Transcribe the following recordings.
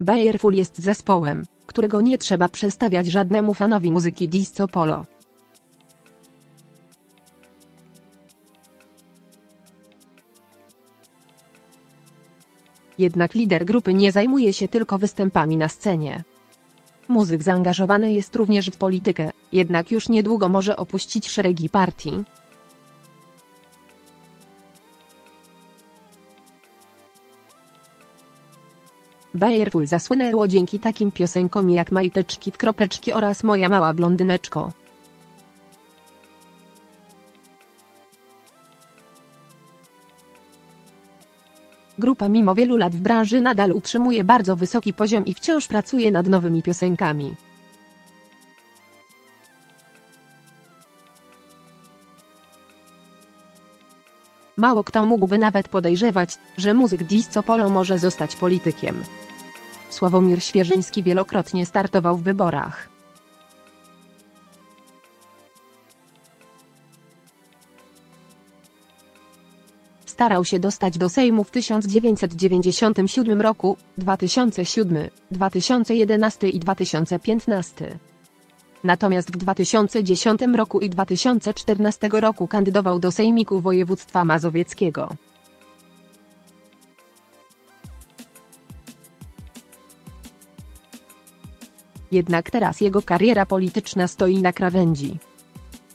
Bayerful jest zespołem, którego nie trzeba przestawiać żadnemu fanowi muzyki disco polo. Jednak lider grupy nie zajmuje się tylko występami na scenie. Muzyk zaangażowany jest również w politykę, jednak już niedługo może opuścić szeregi partii. Bayerful zasłynęło dzięki takim piosenkom jak Majteczki w kropeczki oraz Moja mała blondyneczko. Grupa mimo wielu lat w branży nadal utrzymuje bardzo wysoki poziom i wciąż pracuje nad nowymi piosenkami. Mało kto mógłby nawet podejrzewać, że muzyk disco polo może zostać politykiem. Sławomir Świeżyński wielokrotnie startował w wyborach. Starał się dostać do Sejmu w 1997 roku, 2007, 2011 i 2015. Natomiast w 2010 roku i 2014 roku kandydował do Sejmiku Województwa Mazowieckiego. Jednak teraz jego kariera polityczna stoi na krawędzi.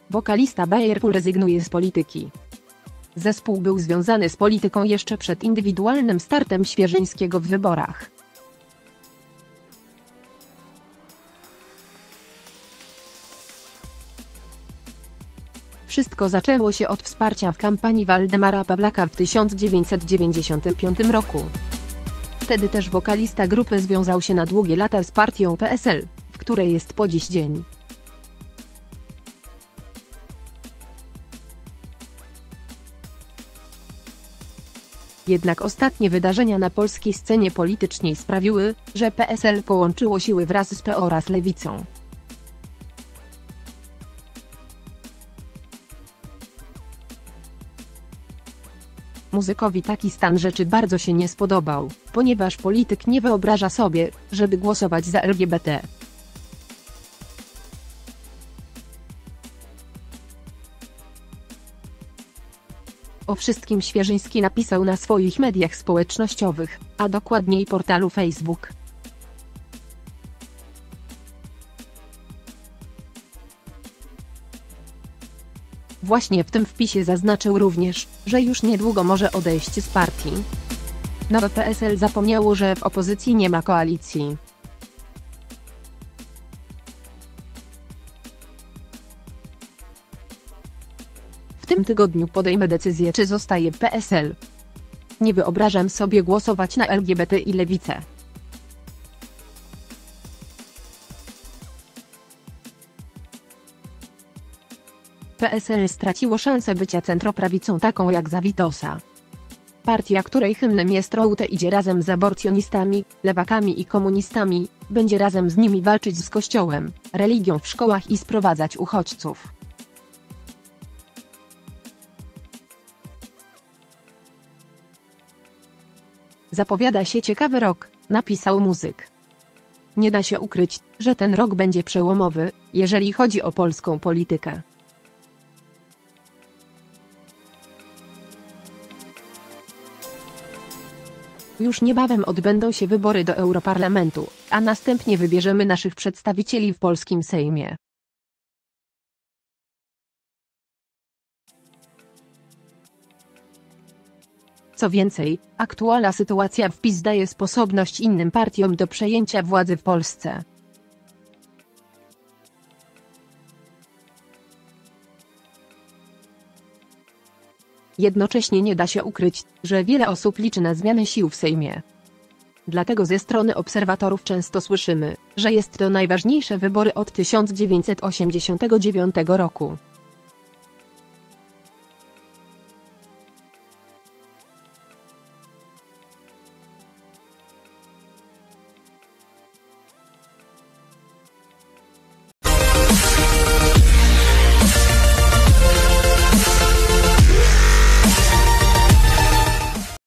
Wokalista Bayerpool rezygnuje z polityki. Zespół był związany z polityką jeszcze przed indywidualnym startem Świeżyńskiego w wyborach. Wszystko zaczęło się od wsparcia w kampanii Waldemara Pawlaka w 1995 roku. Wtedy też wokalista grupy związał się na długie lata z partią PSL, w której jest po dziś dzień. Jednak ostatnie wydarzenia na polskiej scenie politycznej sprawiły, że PSL połączyło siły wraz z PO oraz Lewicą. Muzykowi taki stan rzeczy bardzo się nie spodobał, ponieważ polityk nie wyobraża sobie, żeby głosować za LGBT. O wszystkim Świeżyński napisał na swoich mediach społecznościowych, a dokładniej portalu Facebook. Właśnie w tym wpisie zaznaczył również, że już niedługo może odejść z partii. Nowe PSL zapomniało, że w opozycji nie ma koalicji. W tym tygodniu podejmę decyzję, czy zostaje PSL. Nie wyobrażam sobie głosować na LGBT i lewicę. PSL straciło szansę bycia centroprawicą taką jak za Witosa. Partia, której hymnem jest Route idzie razem z aborcjonistami, lewakami i komunistami, będzie razem z nimi walczyć z kościołem, religią w szkołach i sprowadzać uchodźców. Zapowiada się ciekawy rok, napisał muzyk. Nie da się ukryć, że ten rok będzie przełomowy, jeżeli chodzi o polską politykę. Już niebawem odbędą się wybory do Europarlamentu, a następnie wybierzemy naszych przedstawicieli w polskim Sejmie. Co więcej, aktualna sytuacja w PiS daje sposobność innym partiom do przejęcia władzy w Polsce. Jednocześnie nie da się ukryć, że wiele osób liczy na zmianę sił w Sejmie. Dlatego ze strony obserwatorów często słyszymy, że jest to najważniejsze wybory od 1989 roku.